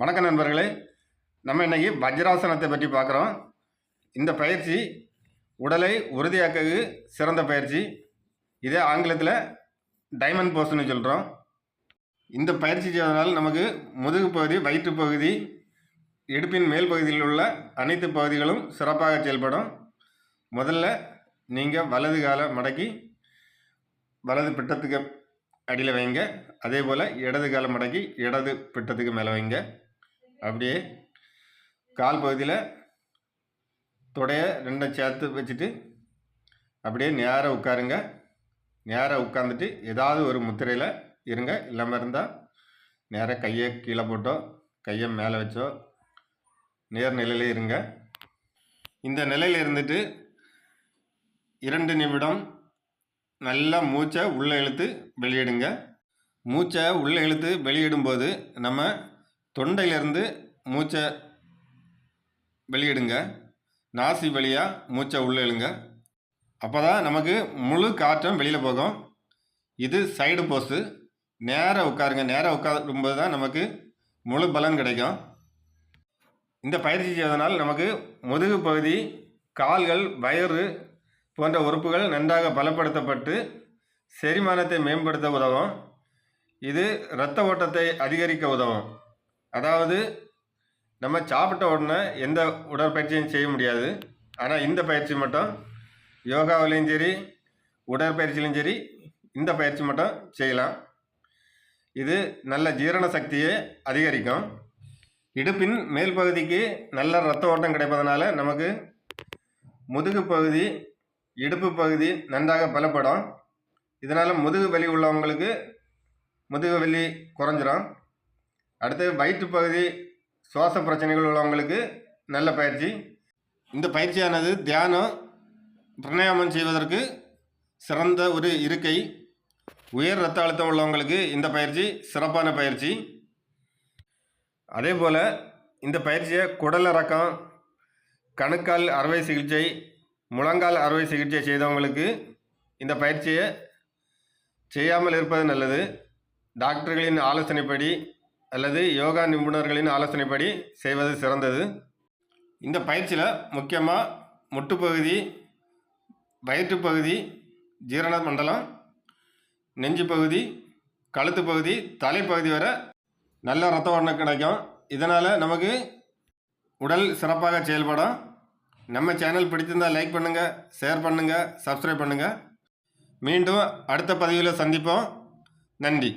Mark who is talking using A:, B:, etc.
A: வணக்கம் நண்பர்களே. நம்ம இன்றைக்கி வஜ்ராசனத்தை பற்றி பார்க்குறோம். இந்த பயிற்சி உடலை உறுதியாக்க சிறந்த பயிற்சி. இதே ஆங்கிலத்தில் டைமண்ட் போஸ்ட்னு சொல்கிறோம் இந்த பயிற்சி செய்வதனால் நமக்கு முதுகு பகுதி வயிற்று பகுதி இடுப்பின் மேல் பகுதியில் உள்ள அனைத்து பகுதிகளும் சிறப்பாக செயல்படும். முதல்ல நீங்கள் வலது காலை மடக்கி வலது பிட்டத்துக்கு அடியில் வைங்க. அதே போல் இடது காலை மடக்கி இடது பிட்டத்துக்கு மேலே வைங்க. அப்படியே கால் பகுதியில் தொடைய ரெண்டும் சேர்த்து வச்சுட்டு அப்படியே நேராக உட்காருங்க. நேராக உட்காந்துட்டு ஏதாவது ஒரு முத்திரையில் இருங்க. இல்லாமல் இருந்தால் நேராக கையை கீழே போட்டோ கையை மேலே வச்சோ நேர் நிலையிலே இருங்க. இந்த நிலையில் இருந்துட்டு இரண்டு நிமிடம் நல்லா மூச்சை உள்ளே இழுத்து வெளியிடுங்க. மூச்சை உள்ளே இழுத்து வெளியிடும்போது நம்ம தொண்டையிலேருந்து மூச்சை வெளியிடுங்க. நாசி வழியாக மூச்சை உள்ளே இழுங்க. அப்போ தான் நமக்கு முழு காற்றும் வெளியில் போகும். இது சைடு போஸ்ட்டு நேராக உட்காருங்க. நேராக உட்காரும்போது தான் நமக்கு முழு பலன் கிடைக்கும். இந்த பயிற்சி செய்வதனால் நமக்கு முதுகு பகுதி கால்கள் வயிறு போன்ற உறுப்புகள் நன்றாக பலப்படுத்தப்பட்டு செரிமானத்தை மேம்படுத்த உதவும். இது இரத்த ஓட்டத்தை அதிகரிக்க உதவும். அதாவது நம்ம சாப்பிட்ட உடனே எந்த உடற்பயிற்சியும் செய்ய முடியாது. ஆனால் இந்த பயிற்சி மட்டும் யோகாவிலையும் சரி உடற்பயிற்சியிலும் சரி இந்த பயிற்சி மட்டும் செய்யலாம். இது நல்ல ஜீரண சக்தியை அதிகரிக்கும். இடுப்பின் மேல் பகுதிக்கு நல்ல ரத்த ஓட்டம் கிடைப்பதனால நமக்கு முதுகு பகுதி இடுப்பு பகுதி நன்றாக பலப்படும். இதனால் முதுகு வலி உள்ளவங்களுக்கு முதுகு வலி குறைஞ்சிரும். அடுத்து வயிற்று பகுதி சுவாச பிரச்சனைகள் உள்ளவங்களுக்கு நல்ல பயிற்சி. இந்த பயிற்சியானது தியானம் பிரணயாமம் செய்வதற்கு சிறந்த ஒரு இருக்கை. உயர் ரத்த அழுத்தம் உள்ளவங்களுக்கு இந்த பயிற்சி சிறப்பான பயிற்சி. அதே போல் இந்த பயிற்சியை குடல் இறக்கம் கணுக்கால் அறுவை சிகிச்சை முழங்கால் அறுவை சிகிச்சை செய்தவங்களுக்கு இந்த பயிற்சியை செய்யாமல் இருப்பது நல்லது. டாக்டர்களின் ஆலோசனைப்படி அல்லது யோகா நிபுணர்களின் ஆலோசனைப்படி செய்வது சிறந்தது. இந்த பயிற்சியில் முக்கியமாக முட்டுப்பகுதி வயிற்று பகுதி ஜீரண மண்டலம் நெஞ்சு பகுதி கழுத்து பகுதி தலைப்பகுதி வரை நல்ல ரத்த ஓட்டம் கிடைக்கும். இதனால் நமக்கு உடல் சிறப்பாக செயல்படும். நம்ம சேனல் பிடிச்சிருந்தால் லைக் பண்ணுங்கள் ஷேர் பண்ணுங்கள் சப்ஸ்கிரைப் பண்ணுங்கள் மீண்டும் அடுத்த பதிவில் சந்திப்போம். நன்றி.